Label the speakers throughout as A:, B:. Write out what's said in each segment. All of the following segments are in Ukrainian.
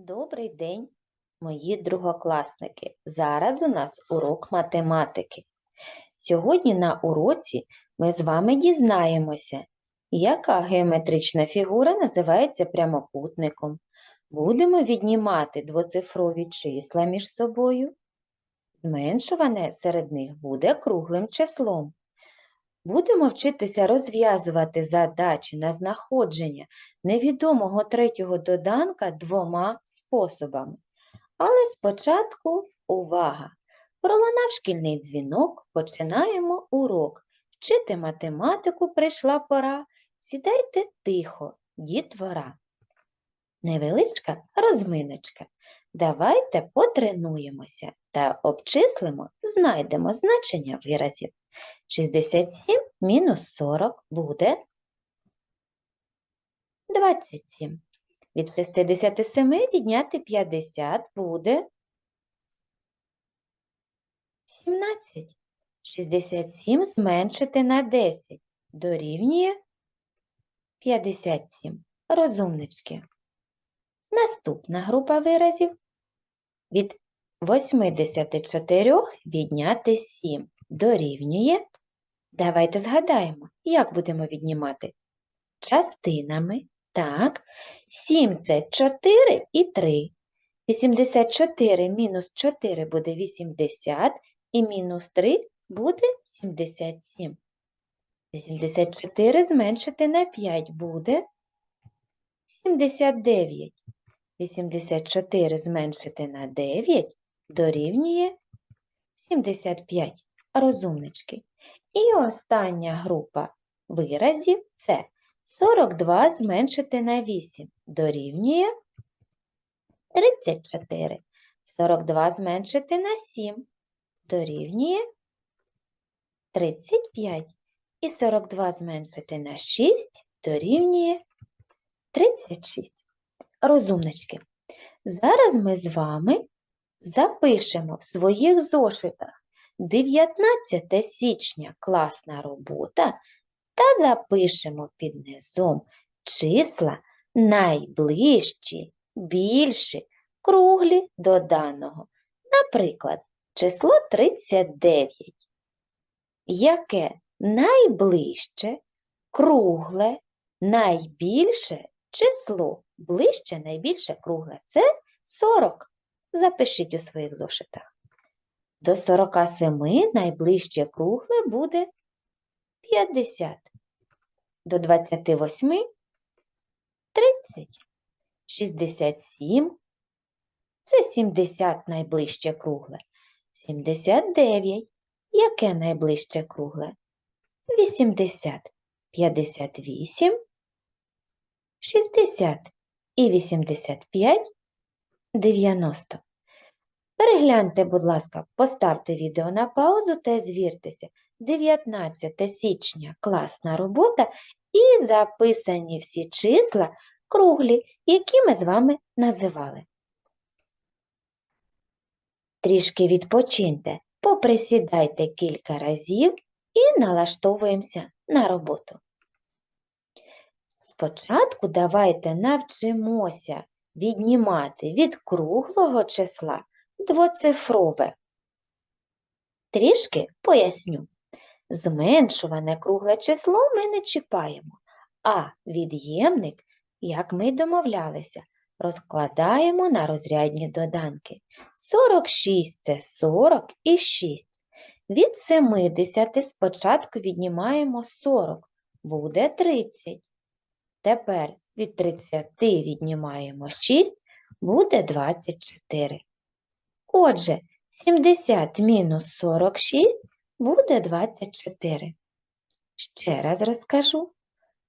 A: Добрий день, мої другокласники. Зараз у нас урок математики. Сьогодні на уроці ми з вами дізнаємося, яка геометрична фігура називається прямокутником. Будемо віднімати двоцифрові числа між собою. Зменшуване серед них буде круглим числом. Будемо вчитися розв'язувати задачі на знаходження невідомого третього доданка двома способами. Але спочатку увага! Пролунав шкільний дзвінок, починаємо урок. Вчити математику прийшла пора. Сідайте тихо, дітвора. Невеличка розминочка. Давайте потренуємося та обчислимо, знайдемо значення виразів. 67 мінус 40 буде 27. Від 67 відняти 50 буде 17. 67 зменшити на 10 дорівнює 57. Розумнички. Наступна група виразів. Від 84 відняти 7 дорівнює. Давайте згадаємо, як будемо віднімати. Частинами. Так, 7 це 4 і 3. 84 мінус 4 буде 80, і мінус 3 буде 77. 84 зменшити на 5 буде 79. 84 зменшити на 9 дорівнює 75. Розумнички. І остання група виразів це 42 зменшити на 8 дорівнює 34. 42 зменшити на 7 дорівнює 35. І 42 зменшити на 6 дорівнює 36. Розумнички. Зараз ми з вами запишемо в своїх зошитах 19 січня класна робота та запишемо під низом числа найближчі, більші, круглі до даного. Наприклад, число 39, яке найближче, кругле, найбільше число, ближче, найбільше, кругле. Це 40. Запишіть у своїх зошитах. До 47 найближче кругле буде 50. До 28 – 30. 67 – це 70 найближче кругле. 79 – яке найближче кругле? 80. 58 – 60. І 85 – 90. Перегляньте, будь ласка, поставте відео на паузу та звіртеся. 19 січня класна робота і записані всі числа круглі, які ми з вами називали. Трішки відпочиньте, поприсідайте кілька разів і налаштовуємося на роботу. Спочатку давайте навчимося віднімати від круглого числа двоцифрове. Трішки поясню. Зменшуване кругле число ми не чіпаємо, а від'ємник, як ми й домовлялися, розкладаємо на розрядні доданки. 46 – це 40 і 6. Від 70 спочатку віднімаємо 40, буде 30. Тепер від 30 віднімаємо 6, буде 24. Отже, 70 мінус 46 буде 24. Ще раз розкажу.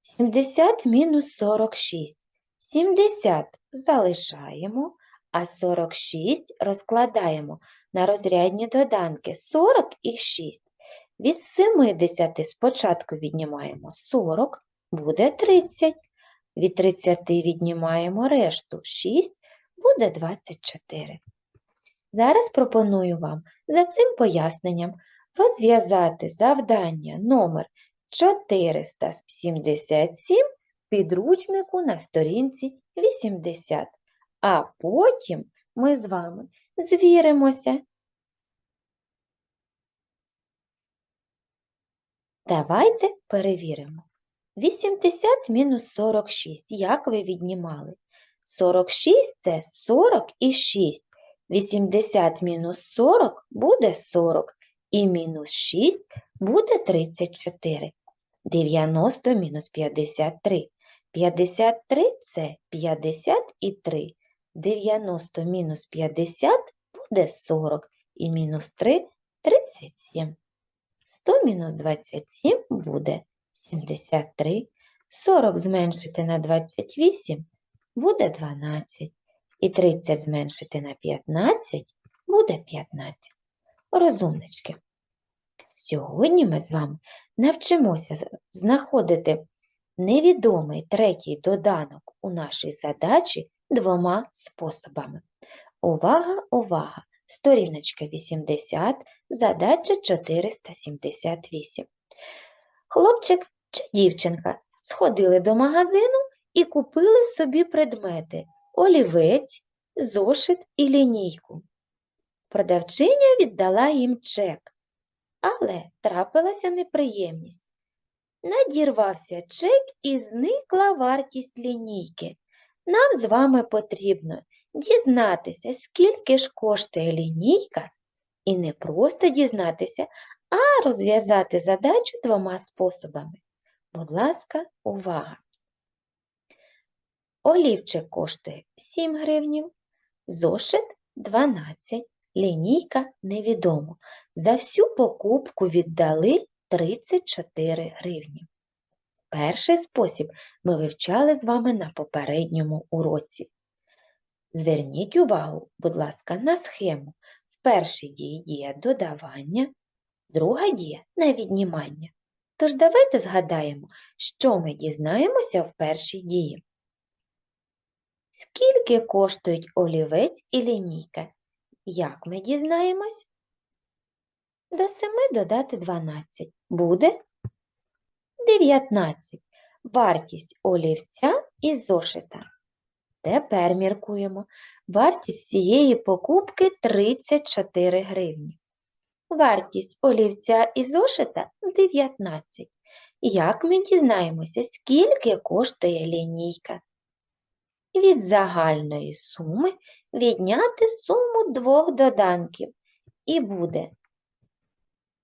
A: 70 мінус 46. 70 залишаємо, а 46 розкладаємо на розрядні доданки 40 і 6. Від 70 спочатку віднімаємо 40, буде 30. Від 30 віднімаємо решту 6, буде 24. Зараз пропоную вам за цим поясненням розв'язати завдання номер 477 підручнику на сторінці 80. а потім ми з вами звіримося. Давайте перевіримо. 80 мінус 46. Як ви віднімали? 46 – це 40 і 6. 80 мінус 40 буде 40. І мінус 6 буде 34. 90 мінус 53. 53 – це 50 і 3. 90 мінус 50 буде 40. І мінус 3 – 37. 100 мінус 27 буде 73. 40 зменшити на 28 буде 12. І 30 зменшити на 15 буде 15. Розумнички. Сьогодні ми з вами навчимося знаходити невідомий третій доданок у нашій задачі двома способами. Увага, увага! Сторіночка 80, задача 478. Хлопчик чи дівчинка сходили до магазину і купили собі предмети олівець, зошит і лінійку. Продавчиня віддала їм чек, але трапилася неприємність. Надірвався чек і зникла вартість лінійки. Нам з вами потрібно дізнатися, скільки ж коштує лінійка, і не просто дізнатися, а розв'язати задачу двома способами. Будь ласка, увага! Олівчик коштує 7 гривнів, зошит 12, лінійка невідомо. За всю покупку віддали 34 гривні. Перший спосіб ми вивчали з вами на попередньому уроці. Зверніть увагу, будь ласка, на схему. В першій дії дія додавання, друга дія на віднімання. Тож давайте згадаємо, що ми дізнаємося в першій дії. Скільки коштують олівець і лінійка? Як ми дізнаємось? До 7 додати 12. Буде 19. Вартість олівця і зошита. Тепер міркуємо. Вартість цієї покупки 34 гривні. Вартість олівця і зошита 19. Як ми дізнаємося, скільки коштує лінійка? Від загальної суми відняти суму двох доданків. І буде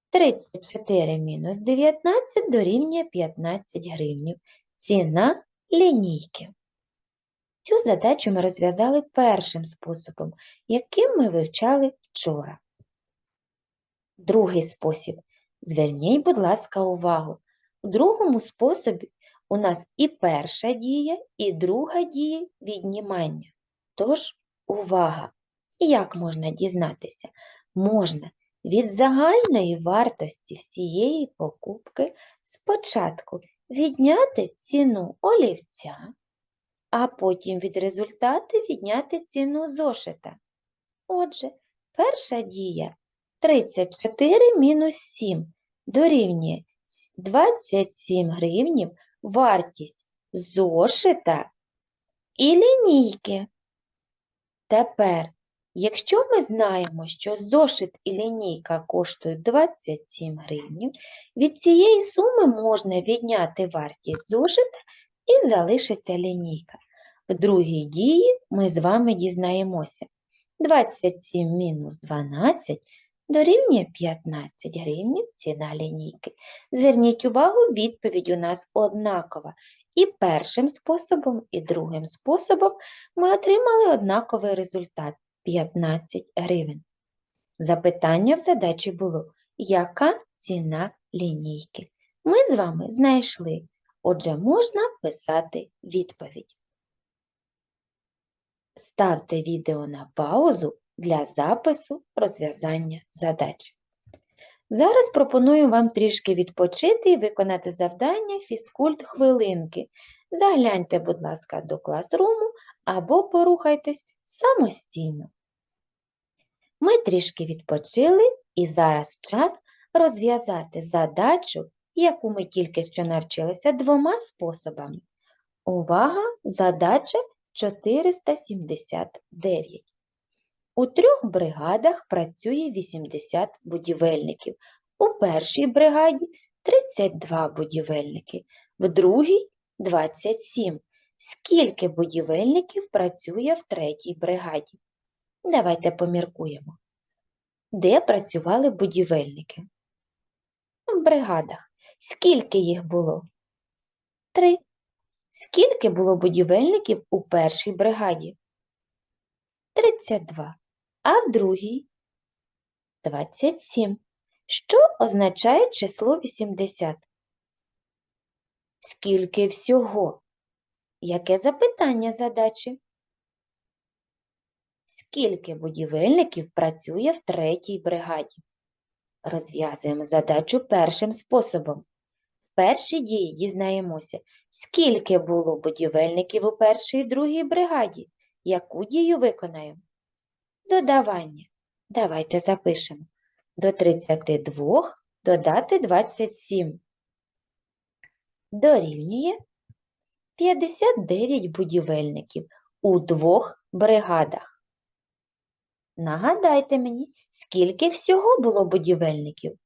A: 34 мінус 19 дорівнює 15 гривнів. Ціна лінійки. Цю задачу ми розв'язали першим способом, яким ми вивчали вчора. Другий спосіб. Зверніть, будь ласка, увагу. У другому способі у нас і перша дія, і друга дія віднімання. Тож, увага! Як можна дізнатися? Можна від загальної вартості всієї покупки спочатку відняти ціну олівця, а потім від результату відняти ціну зошита. Отже, перша дія 34 мінус 7 дорівнює 27 гривнів вартість зошита і лінійки. Тепер, якщо ми знаємо, що зошит і лінійка коштують 27 гривнів, від цієї суми можна відняти вартість зошита і залишиться лінійка. В другій дії ми з вами дізнаємося. 27 мінус 12 дорівнює 15 гривнів ціна лінійки. Зверніть увагу, відповідь у нас однакова. І першим способом, і другим способом ми отримали однаковий результат 15 гривень. Запитання в задачі було, яка ціна лінійки? Ми з вами знайшли, отже, можна писати відповідь. Ставте відео на паузу для запису розв'язання задач. Зараз пропоную вам трішки відпочити і виконати завдання фізкульт хвилинки. Загляньте, будь ласка, до класруму або порухайтесь самостійно. Ми трішки відпочили і зараз час розв'язати задачу, яку ми тільки що навчилися двома способами. Увага! Задача 479. У трьох бригадах працює 80 будівельників. У першій бригаді 32 будівельники, в другій 27. Скільки будівельників працює в третій бригаді? Давайте поміркуємо. Де працювали будівельники? В бригадах. Скільки їх було? Три. Скільки було будівельників у першій бригаді? 32. А в другій? 27. Що означає число 80? Скільки всього? Яке запитання задачі? Скільки будівельників працює в третій бригаді? Розв'язуємо задачу першим способом. В першій дії дізнаємося, скільки було будівельників у першій і другій бригаді. Яку дію виконаємо? Додавання. Давайте запишемо. До 32 додати 27. Дорівнює 59 будівельників у двох бригадах. Нагадайте мені, скільки всього було будівельників?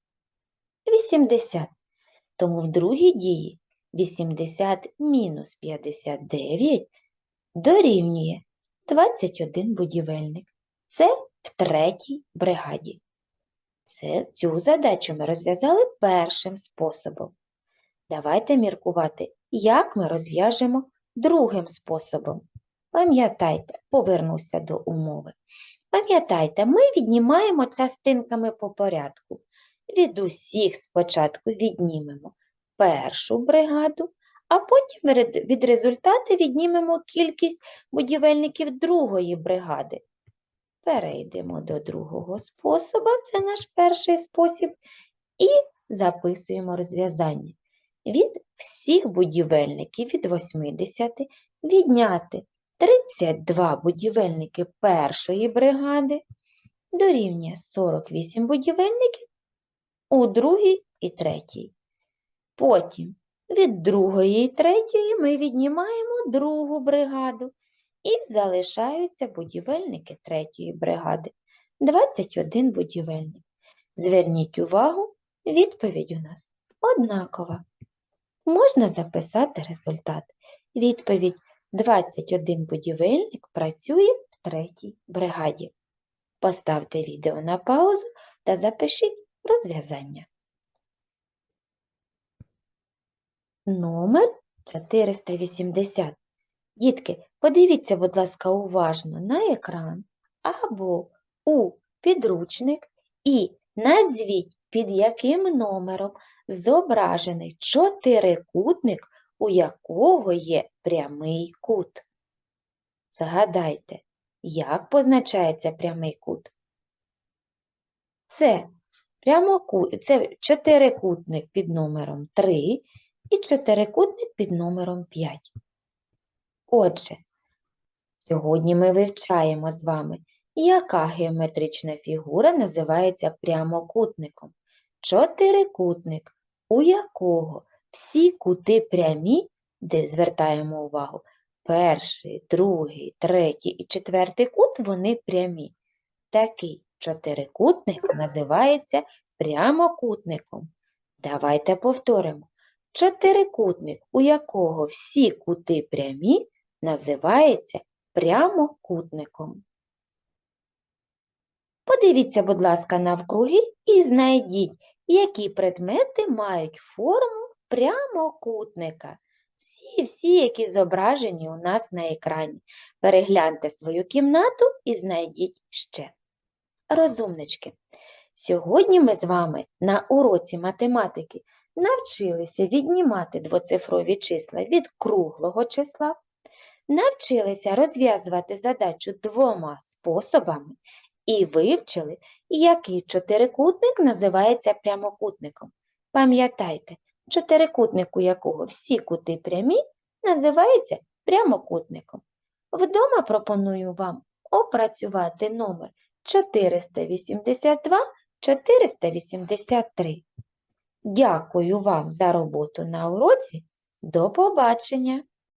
A: 80. Тому в другій дії 80 мінус 59 дорівнює 21 будівельник. Це в третій бригаді. Це, цю задачу ми розв'язали першим способом. Давайте міркувати, як ми розв'яжемо другим способом. Пам'ятайте, повернуся до умови. Пам'ятайте, ми віднімаємо частинками по порядку. Від усіх спочатку віднімемо першу бригаду, а потім від результату віднімемо кількість будівельників другої бригади. Перейдемо до другого способу, це наш перший спосіб, і записуємо розв'язання. Від всіх будівельників від 80 відняти 32 будівельники першої бригади дорівнює 48 будівельників у другій і третій. Потім від другої і третьої ми віднімаємо другу бригаду і залишаються будівельники третьої бригади. 21 будівельник. Зверніть увагу, відповідь у нас однакова. Можна записати результат. Відповідь 21 будівельник працює в третій бригаді. Поставте відео на паузу та запишіть розв'язання. Номер 480. Дітки, подивіться, будь ласка, уважно на екран або у підручник і назвіть, під яким номером зображений чотирикутник, у якого є прямий кут. Згадайте, як позначається прямий кут? Це, прямоку... Це чотирикутник під номером 3 і чотирикутник під номером 5. Отже, сьогодні ми вивчаємо з вами, яка геометрична фігура називається прямокутником. Чотирикутник, у якого всі кути прямі, де звертаємо увагу, перший, другий, третій і четвертий кут, вони прямі. Такий чотирикутник називається прямокутником. Давайте повторимо. Чотирикутник, у якого всі кути прямі, називається прямокутником. Подивіться, будь ласка, навкруги і знайдіть, які предмети мають форму прямокутника. Всі, всі, які зображені у нас на екрані. Перегляньте свою кімнату і знайдіть ще. Розумнички, сьогодні ми з вами на уроці математики навчилися віднімати двоцифрові числа від круглого числа, навчилися розв'язувати задачу двома способами і вивчили, який чотирикутник називається прямокутником. Пам'ятайте, чотирикутник, у якого всі кути прямі, називається прямокутником. Вдома пропоную вам опрацювати номер 482-483. Дякую вам за роботу на уроці. До побачення!